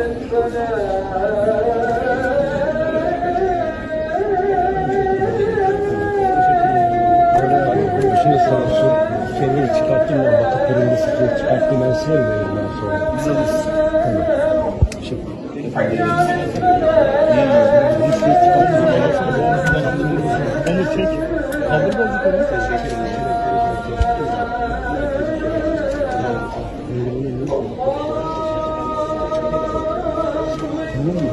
Şimdi sana şu şeyleri çıkarttım ben batık kırmızı sıkıntı çıkarttım ben sevmiyorum ondan sonra. Bize de Tamam. Şimdi. Onu çek. Kabul bozuk onu. Teşekkür ederim. Bulun mu?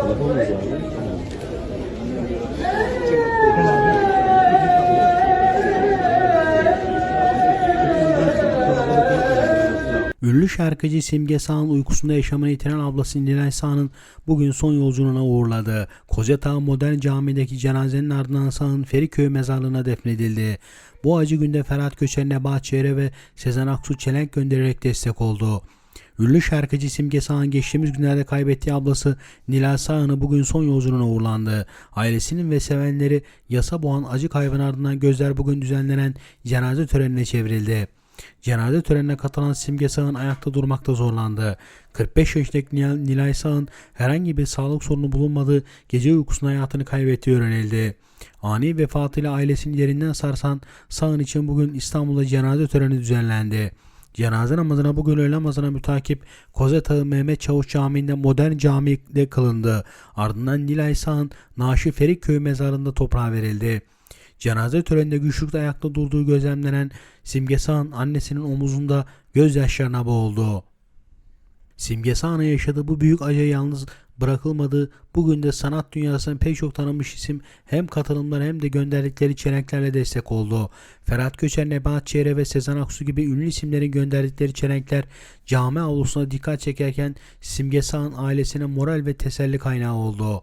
Kalabalık abi. Ünlü şarkıcı Simge Sağ'ın uykusunda yaşamını yitiren ablası Nilay Sağ'ın bugün son yolculuğuna uğurladı. Kocatepe Modern Camii'deki cenazenin ardından Sağ'ın Feriköy mezarlığına defnedildi. Bu acı günde Ferhat Göçer, Nebahat Çehre ve Sezen Aksu çelenk göndererek destek oldu. Ünlü şarkıcı Simge Sağ'ın geçtiğimiz günlerde kaybettiği ablası Nilay Sağ'ını bugün son yolculuğuna uğurlandı. Ailesinin ve sevenleri yasa boğan acı kaybın ardından gözler bugün düzenlenen cenaze törenine çevrildi. Cenaze törenine katılan Simge Sağ'ın ayakta durmakta zorlandı. 45 yaşındaki Nil- Nilay Sağ'ın herhangi bir sağlık sorunu bulunmadığı gece uykusunda hayatını kaybettiği öğrenildi. Ani vefatıyla ailesini yerinden sarsan Sağ'ın için bugün İstanbul'da cenaze töreni düzenlendi. Cenaze namazına bugün öğle namazına mütakip Kozetağı Mehmet Çavuş Camii'nde modern camide kılındı. Ardından Nilay Sağ'ın Naşi Ferikköy mezarında toprağa verildi. Cenaze töreninde güçlükle ayakta durduğu gözlemlenen Simge Sağ'ın annesinin omuzunda gözyaşlarına boğuldu. Simge Sağ'ın yaşadığı bu büyük acıya yalnız bırakılmadı. Bugün de sanat dünyasının pek çok tanınmış isim hem katılımlar hem de gönderdikleri çelenklerle destek oldu. Ferhat Göçer, Nebahat Çehre ve Sezen Aksu gibi ünlü isimlerin gönderdikleri çelenkler cami avlusuna dikkat çekerken Simge Sağ'ın ailesine moral ve teselli kaynağı oldu.